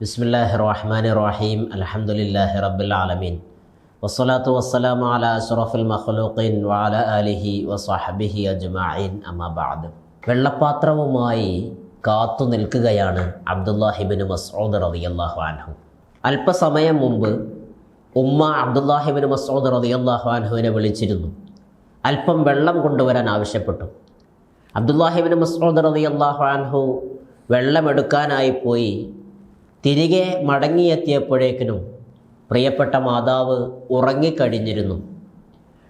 ബിസ്മില്ലാഹി റഹ്മാൻ റഹീം അലഹമുല്ലാഹി റബ്ബിൽ ആലമീൻ വസ്സലാത്തു വസ്സലാമു അല അഷ്റഫുൽ മഖ്ലൂഖീൻ വാല ആലിഹി വസ്വഹബിഹി അജ്മാഇൻ അമബാദ് വെള്ളപ്പാത്രവുമായി കാത്തു നിൽക്കുകയാണ് അബ്ദുല്ലാഹിബിൻ മസ്ഊദ് റളിയല്ലാഹു അൻഹു. അല്പസമയം മുമ്പ് ഉമ്മ അബ്ദുല്ലാഹിബിൻ മസ്ഊദ് റളിയല്ലാഹു അൻഹുവിനെ വിളിച്ചിരുന്നു. അല്പം വെള്ളം കൊണ്ടുവരാൻ ആവശ്യപ്പെട്ടു. അബ്ദുല്ലാഹിബിൻ മസ്ഊദ് റളിയല്ലാഹു അൻഹു വെള്ളമെടുക്കാനായി പോയി തിരികെ മടങ്ങിയെത്തിയപ്പോഴേക്കിനും പ്രിയപ്പെട്ട മാതാവ് ഉറങ്ങിക്കഴിഞ്ഞിരുന്നു.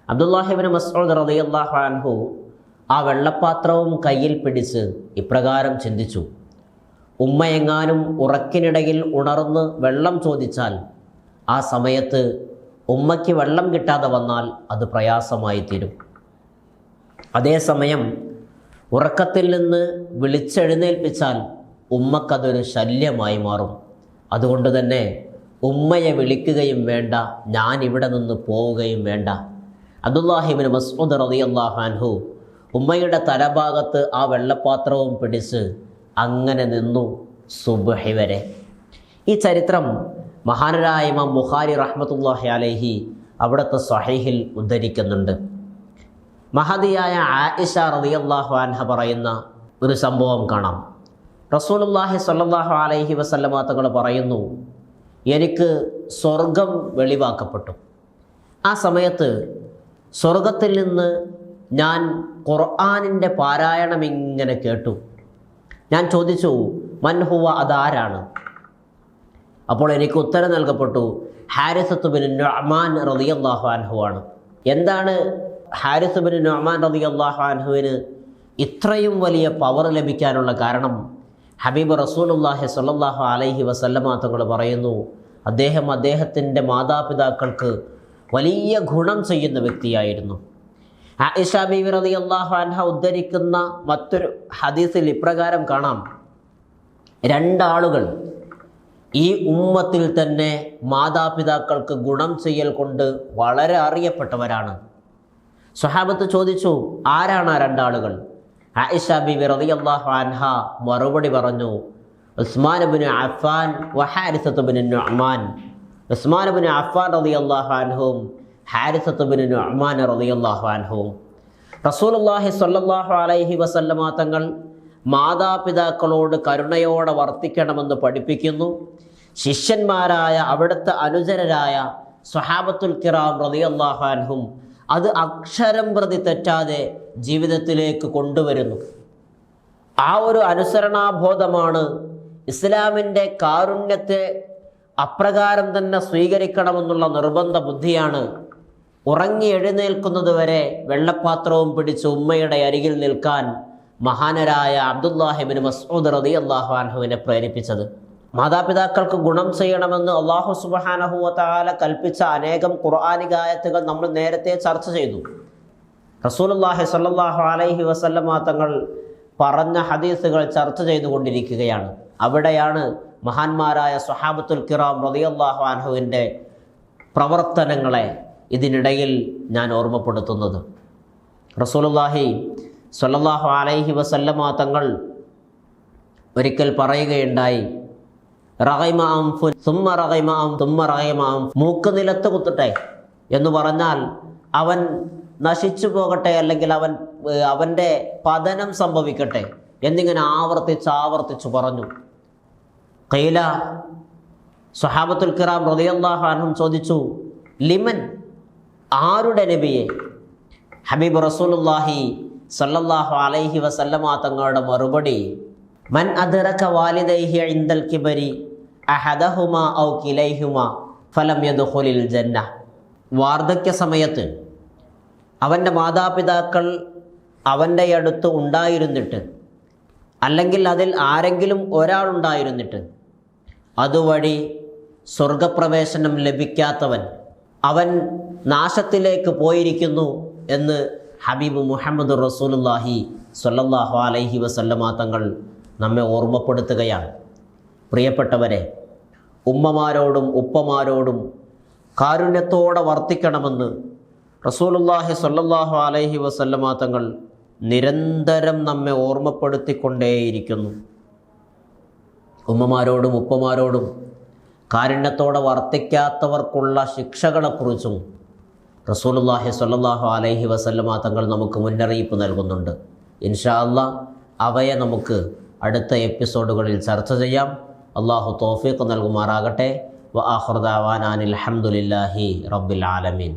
അബ്ദുല്ലാഹിബിന് മസ്ഊദ് റളിയല്ലാഹു അൻഹു ആ വെള്ളപ്പാത്രവും കയ്യിൽ പിടിച്ച് ഇപ്രകാരം ചിന്തിച്ചു. ഉമ്മയെങ്ങാനും ഉറക്കിനിടയിൽ ഉണർന്ന് വെള്ളം ചോദിച്ചാൽ ആ സമയത്ത് ഉമ്മയ്ക്ക് വെള്ളം കിട്ടാതെ വന്നാൽ അത് പ്രയാസമായി തീരും. അതേസമയം ഉറക്കത്തിൽ നിന്ന് വിളിച്ചെഴുന്നേൽപ്പിച്ചാൽ ഉമ്മക്കതൊരു ശല്യമായി മാറും. അതുകൊണ്ട് തന്നെ ഉമ്മയെ വിളിക്കുകയും വേണ്ട ഞാൻ ഇവിടെ നിന്ന് പോവുകയും വേണ്ട. അബ്ദുല്ലാഹിബിൻ മസ്ഊദ് റളിയല്ലാഹു അൻഹു ഉമ്മയുടെ തലഭാഗത്ത് ആ വെള്ളപ്പാത്രവും പിടിച്ച് അങ്ങനെ നിന്നു സുബഹി വരെ. ഈ ചരിത്രം മഹാനരായ ഇമാം ബുഖാരി റഹ്മത്തുല്ലാഹി അലൈഹി അവിടുത്തെ സ്വഹീഹിൽ ഉദ്ധരിക്കുന്നുണ്ട്. മഹതിയായ ആയിഷ റളിയല്ലാഹു അൻഹ പറയുന്ന ഒരു സംഭവം കാണാം. റസൂലുള്ളാഹി സ്വല്ലല്ലാഹു അലൈഹി വസല്ലമ തങ്ങൾ പറയുന്നു എനിക്ക് സ്വർഗം വെളിവാക്കപ്പെട്ടു. ആ സമയത്ത് സ്വർഗത്തിൽ നിന്ന് ഞാൻ ഖുർആാനിന്റെ പാരായണം ഇങ്ങനെ കേട്ടു. ഞാൻ ചോദിച്ചു മൻഹുവ അതാരാണ്? അപ്പോൾ എനിക്ക് ഉത്തരം നൽകപ്പെട്ടു ഹാരിസത്ത് ബിൻ റതി റളിയല്ലാഹു അൻഹു ആണ്. എന്താണ് ഹാരിസ് ബിൻ റതി റളിയല്ലാഹു അൻഹുവിന് ഇത്രയും വലിയ പവർ ലഭിക്കാനുള്ള കാരണം? ഹബീബ് റസൂലുല്ലാഹി സ്വല്ലല്ലാഹു അലൈഹി വസല്ലമ തങ്ങൾ പറയുന്നു അദ്ദേഹം അദ്ദേഹത്തിന്റെ മാതാപിതാക്കൾക്ക് വലിയ ഗുണം ചെയ്യുന്ന വ്യക്തിയായിരുന്നു. ആയിഷ ബീവി അള്ളാഹു അൻഹ ഉദ്ധരിക്കുന്ന മറ്റൊരു ഹദീസിൽ ഇപ്രകാരം കാണാം. രണ്ടാളുകൾ ഈ ഉമ്മത്തിൽ തന്നെ മാതാപിതാക്കൾക്ക് ഗുണം ചെയ്യൽ കൊണ്ട് വളരെ അറിയപ്പെട്ടവരാണ്. സ്വഹാബത്ത് ചോദിച്ചു ആരാണ് ആ രണ്ടാളുകൾ? ആയിഷ ബിബി റളിയല്ലാഹു അൻഹ മറുപടി പറഞ്ഞു Usman bin Affan വഹാരിസത്ത് bin Numan. Usman bin Affan റളിയല്ലാഹു അൻഹും ഹാരിസത്ത് ബിൻ നുഅ്മാൻ റളിയല്ലാഹു അൻഹും. റസൂലുള്ളാഹി സ്വല്ലല്ലാഹു അലൈഹി വസല്ലമ തങ്ങൾ മാതാപിതാക്കളോട് കരുണയോടെ വർത്തിക്കണമെന്ന് പഠിപ്പിക്കുന്നു. ശിഷ്യന്മാരായ അവിടുത്തെ അനുചരരായ സ്വഹാബത്തുൽ കിറാം റളിയല്ലാഹു അൻഹും അത് അക്ഷരം പ്രതി തെറ്റാതെ ജീവിതത്തിലേക്ക് കൊണ്ടുവരുന്നു. ആ ഒരു അനുസരണാബോധമാണ് ഇസ്ലാമിന്റെ കാരുണ്യത്തെ അപ്രകാരം തന്നെ സ്വീകരിക്കണമെന്നുള്ള നിർബന്ധ ബുദ്ധിയാണ് ഉറങ്ങി എഴുന്നേൽക്കുന്നത് വരെ വെള്ളപ്പാത്രവും പിടിച്ച് ഉമ്മയുടെ അരികിൽ നിൽക്കാൻ മഹാനരായ അബ്ദുല്ലാഹിബിൻ മസ്ഊദ് റതി അള്ളാഹു അൻഹുവിനെ പ്രേരിപ്പിച്ചത്. മാതാപിതാക്കൾക്ക് ഗുണം ചെയ്യണമെന്ന് അള്ളാഹു സുബഹാനഹുവല കൽപ്പിച്ച അനേകം ഖുർആാനികായത്തുകൾ നമ്മൾ നേരത്തെ ചർച്ച ചെയ്തു. റസൂലുല്ലാഹി സല്ലാഹു അലൈഹി വസല്ലമ തങ്ങൾ പറഞ്ഞ ഹദീസുകൾ ചർച്ച ചെയ്തുകൊണ്ടിരിക്കുകയാണ്. അവിടെയാണ് മഹാന്മാരായ സുഹാബത്തുൽ കിറാം റതിയല്ലാഹു അനഹുവിന്റെ പ്രവർത്തനങ്ങളെ ഇതിനിടയിൽ ഞാൻ ഓർമ്മപ്പെടുത്തുന്നത്. റസൂലുല്ലാഹി സല്ലാഹു അലൈഹി വസല്ലമ തങ്ങൾ ഒരിക്കൽ പറയുകയുണ്ടായി റഹൈമാം മൂക്ക് നിലത്ത് കുത്തട്ടെ എന്ന് പറഞ്ഞാൽ അവൻ നശിച്ചു പോകട്ടെ അല്ലെങ്കിൽ അവൻ അവന്റെ പതനം സംഭവിക്കട്ടെ എന്നിങ്ങനെ ആവർത്തിച്ച് ആവർത്തിച്ച് പറഞ്ഞു. കൈല സുഹാബത്തുൽ കിറാം റളിയല്ലാഹു അൻഹും ചോദിച്ചു ലിമൻ? ആരുടെ നബിയെ? ഹബീബ് റസൂലുല്ലാഹി സല്ലല്ലാഹു അലൈഹി വസല്ലമാ തങ്ങളുടെ മറുപടി മൻ അദറക വാലിദൈഹി ഇൻദൽ കിബരി ഫലം വാർദ്ധക്യ സമയത്ത് അവന്റെ മാതാപിതാക്കൾ അവന്റെ അടുത്ത് ഉണ്ടായിരുന്നിട്ട് അല്ലെങ്കിൽ അതിൽ ആരെങ്കിലും ഒരാളുണ്ടായിരുന്നിട്ട് അതുവഴി സ്വർഗപ്രവേശനം ലഭിക്കാത്തവൻ അവൻ നാശത്തിലേക്ക് പോയിരിക്കുന്നു എന്ന് ഹബീബ് മുഹമ്മദ് റസൂലുല്ലാഹി സ്വല്ലല്ലാഹു അലൈഹി വസല്ലമ തങ്ങൾ നമ്മെ ഓർമ്മപ്പെടുത്തുകയാണ്. പ്രിയപ്പെട്ടവരെ ഉമ്മമാരോടും ഉപ്പമാരോടും കാരുണ്യത്തോടെ വർത്തിക്കണമെന്ന് റസൂലുല്ലാഹി സ്വല്ലല്ലാഹു അലൈഹി വസല്ലമ തങ്ങൾ നിരന്തരം നമ്മെ ഓർമ്മപ്പെടുത്തിക്കൊണ്ടേയിരിക്കുന്നു. ഉമ്മമാരോടും ഉപ്പമാരോടും കാരുണ്യത്തോടെ വർത്തിക്കാത്തവർക്കുള്ള ശിക്ഷകളെക്കുറിച്ചും റസൂലുള്ളാഹി സ്വല്ലല്ലാഹു അലൈഹി വസല്ലമ തങ്ങൾ നമുക്ക് മുന്നറിയിപ്പ് നൽകുന്നുണ്ട്. ഇൻഷാ അല്ലാ അവയെ നമുക്ക് അടുത്ത എപ്പിസോഡുകളിൽ ചർച്ച ചെയ്യാം. അള്ളാഹു തോഫീഖ് നൽകുമാറാകട്ടെ. വ ആഹ്റദാവാൻ അനിൽ അൽഹംദുലില്ലാഹി റബ്ബിൽ ആലമീൻ.